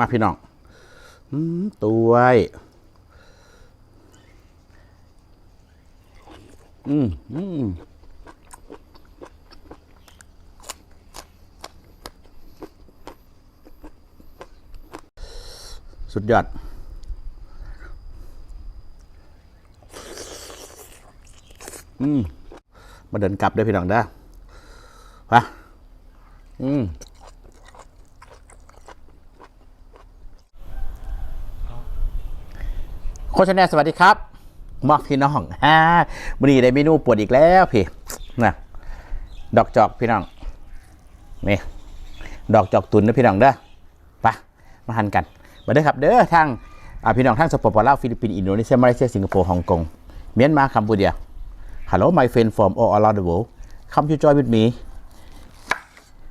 มาพี่น้องตัวไอืมอืมสุดยอดอืมมาเดินกลับเด้พี่น้องเด้อไปอืม คชแนลสวัสดีครับมอกพี่น้องฮ่าวันนี้ได้เมนูปวดอีกแล้วพี่นะดอกจอกพี่น้องนี่ดอกจอกตุนนะพี่น้องเด้อไปมาหันกันมาเด้อครับเด้อทางพี่น้องทางสปปลาวฟิลิปปินส์อินโดนีเซียมาเลเซียสิงคโปร์ฮ่องกงเมียนมาคัมพูเดีย Hello my friend from all around the world come to join with me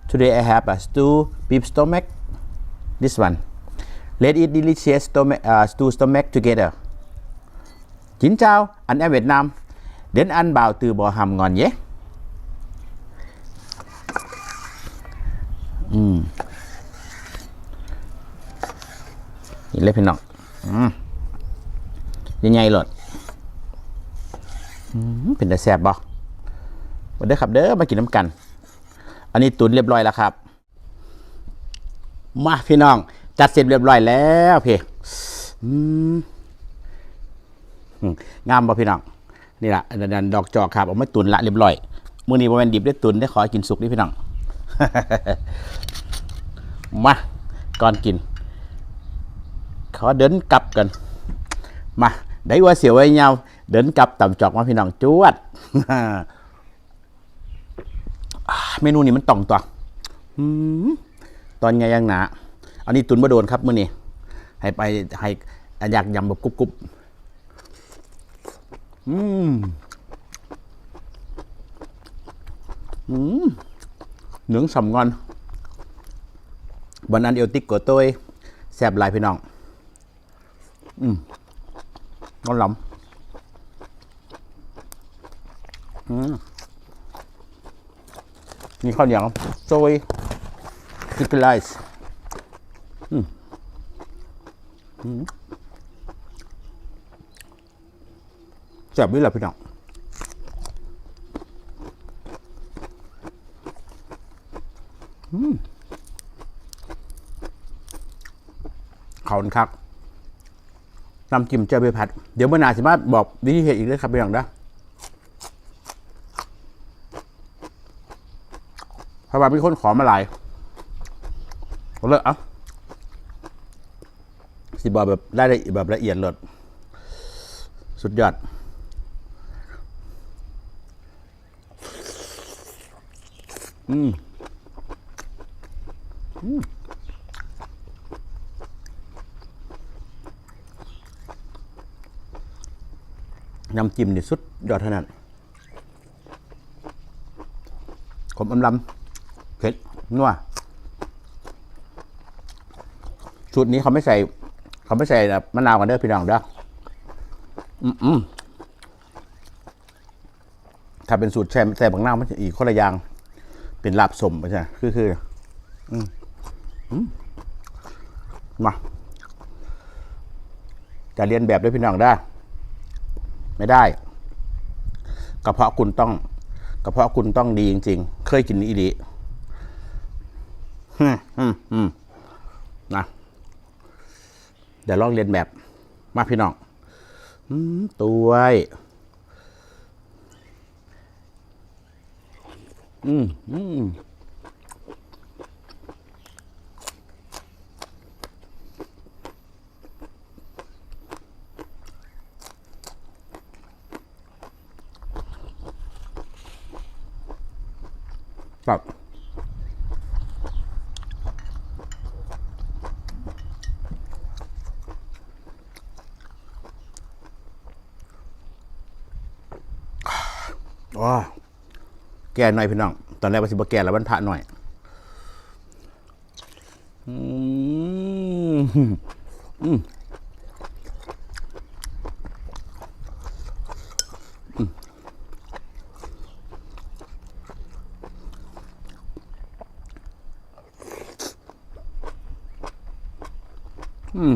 today I have a stew beef stomach this one let's eat delicious stomach uh, stew stomach together Xin chào, anh em Việt Nam. Đến ăn bào từ bò hầm ngon nhé. Ừm. นี่เลยพี่น้องอืมยังไงหลดอืมเป็นแต่แสบบ่มาเด้อครับเด้อมากินน้ำกัน อันนี้ตุนเรียบร้อยแล้วครับ มาพี่น้อง จัดเสร็จเรียบร้อยแล้วพี่อืม งามบ่พี่น้องนี่ละอันดอกจอกครับเอามาตุนละเรียบร้อยมื้อนี้บ่แม่นดิบได้ตุนได้ขอกินสุกนี่พี่น้องมาก่อนกิน ขอเดินกลับกัน มาได้ว่าเสียวไว้ยาวเดินกลับต่ำจอกมาพี่น้องจวดเมนูนี้มันต้องตัวตอนไงยังหนา อันนี้ตุนบ่โดนครับมื้อนี้ให้ไปให้อยากยำแบบกรุบๆ อืม อืม เหนืองสำงอนวันนั้นเอลติกกัวตัวแสบลายพี่น้อง อืมนอนหลำอืมมีข้าวเหนียวโซยพิกไลส์อืม อืม ซ่บนี่แหละพี่น้องอืมเขาวคักน้ำจิ้มเจ้าใบผัด เดี๋ยวเมื่อนาสิมาบอกวิธีเห็ดอีกเลยครับพี่น้องนะเพราะว่ามีคนขอมาหลายผมเลยเอะสิบอกแบบได้ละเอียดแบบละเอียดเลยสุดยอด อืมอืมน้ำจิ้มนี่สุดยอดเท่านั้นขมอำลำเผ็ดนัวสูตรนี้เขาไม่ใส่ เขาไม่ใส่มะนาวกันเด้อพี่น้องเด้ออืมถ้าเป็นสูตรแช่แซ่บของหน้ามันจะอีกคนละอย่าง เป็นลาบสมไม่ใช่คือคืออืมมาจะเรียนแบบด้วยพี่น้องได้ ไม่ได้ กระเพาะคุณต้อง กระเพาะคุณต้องดีจริง ๆ เคยกินอีดีอืมอืมนะเดี๋ยวลองเรียนแบบ มาพี่น้องอืมตัว ไอ้อืมอืมครับว้า แก่หน่อยพี่น้อง ตอนแรกว่าสิบแก่แล้วมันพระหน่อยอืมอืมอืม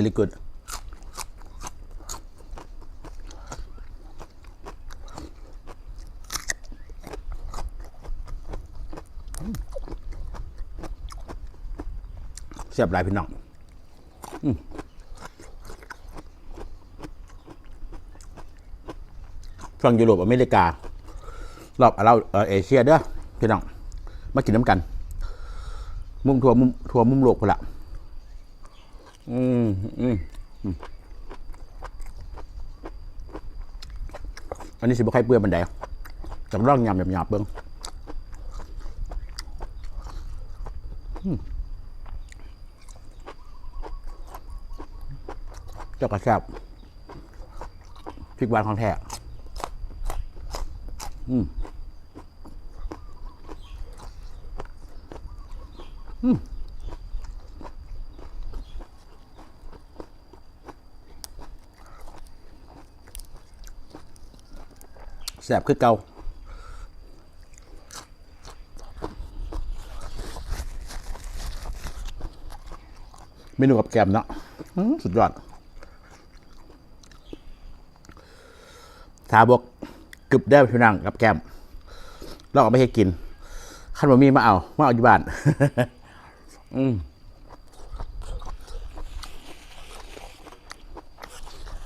very good เสียบหลายพี่น้องฝั่งยุโรปอเมริกา รอบเราเอ่อเอเชียเด้อพี่น้อง มากินน้ำกัน มุมทัวมุมทัวมุมโลกพนละ อืมอืมอันนี้สิบ่ใครเปื่อยบันไดจำลองยำแบบหยาบเบิ้งเจ้ากระแซบพริกหวานของแท้อืมแสบคือเกาเมนูกับแกมเนาะอื้อสุดยอดทาบกกึบได้ผิวหนังกับแกมลองเอาไปให้กิน ขั้นบะมีมาเอา มาเอาอยู่บ้าน อืม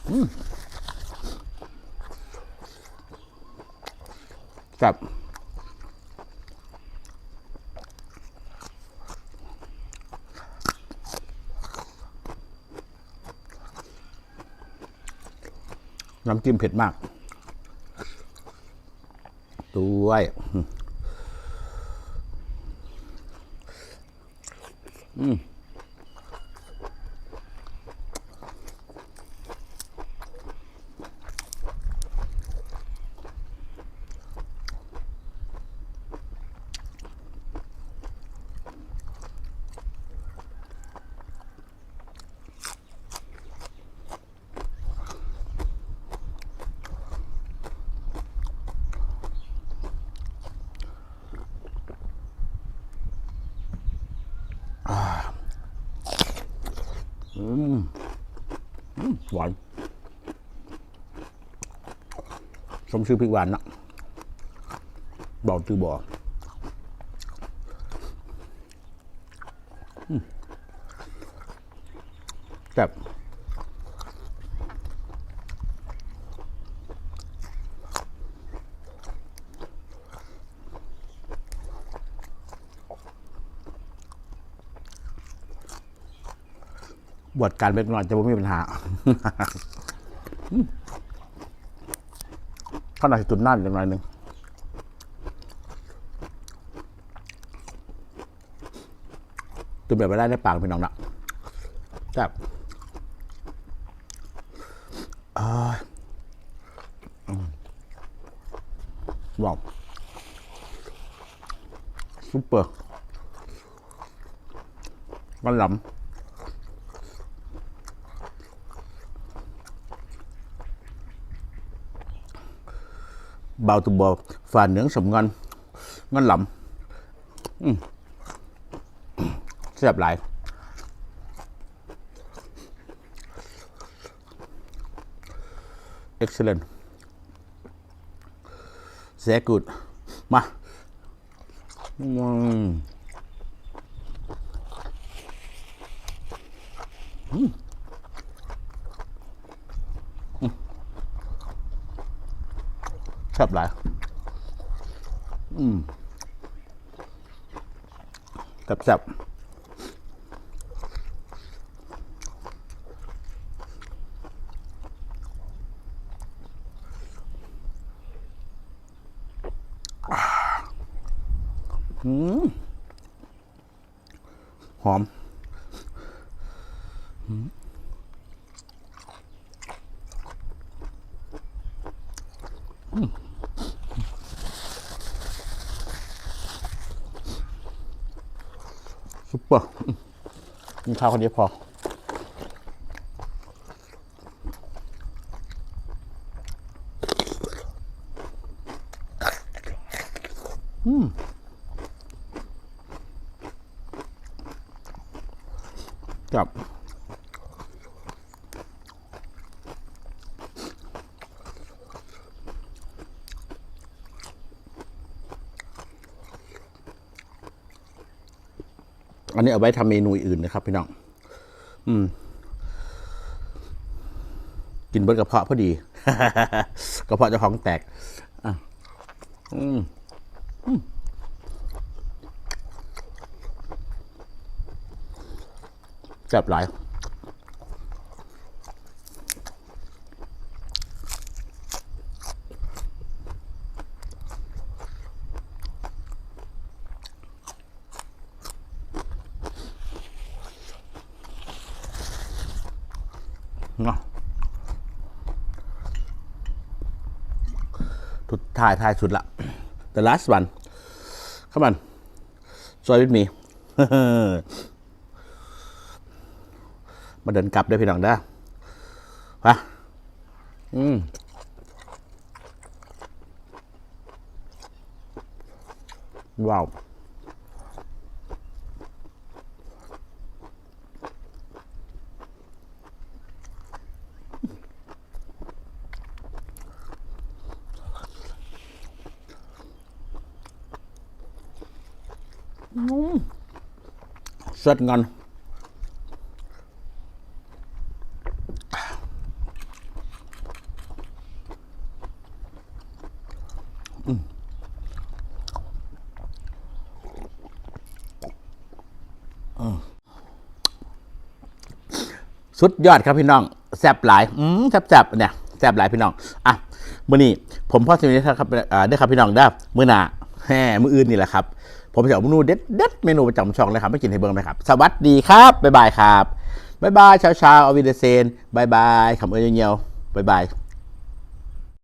ค รับน้ำจิ้มเผ็ดมาก ด้วย อืม อืมหวานสมชื่อพริกหวานนะบอกจือบอกแซ่บ บวชการเป็นหน่อยจะไม่มีปัญหาข้าวหน้าสิตุนนั่นอย่างไรหนึ่งตุนแบบไม่ได้ในปากพี่น้องนะแซ่บอ่อืมว้าวซุปเปอร์มันหลำ bao tù bò và nướng sầm ngon ngon lắm ừ. xếp lại. Excellent. Very good mà Uhm. Ừ. แซ่บหลาย อืมแซ่บแซ่บอืมหอม วกินข้าวคนเดียวพอ อืมครับ อันนี้เอาไว้ทำเมนูอื่นนะครับพี่น้อง อืม กินเบิดกระเพาะพอดี กระเพาะจะของแตกอะอืมจับหลาย ทุดท้ายท้ายสุดละ the last one come on join with me มาเดินกลับได้วยพี่น้องได้อไปอืมว้าว สดเงินสุดยอดครับพี่น้องแซบหลาย อืมแซบแซบเนี่ยแซบหลายพี่น้อง อะมื้อนี้ผมพ่อสิมีครับได้ครับพี่น้องได้มื้อหน้าแห่มื้ออื่นนี่แหละครับ ผมจะเอาเมนูเด็ดเด็ดเมนูประจำช่องเลยครับไม่กินให้เบิ่งเลยครับ สวัสดีครับ บ๊ายบายครับ บ๊ายบายเช้าเช้าๆเอาวิเดเซน บ๊ายบายคำเอ้ยเงียวบ๊ายบาย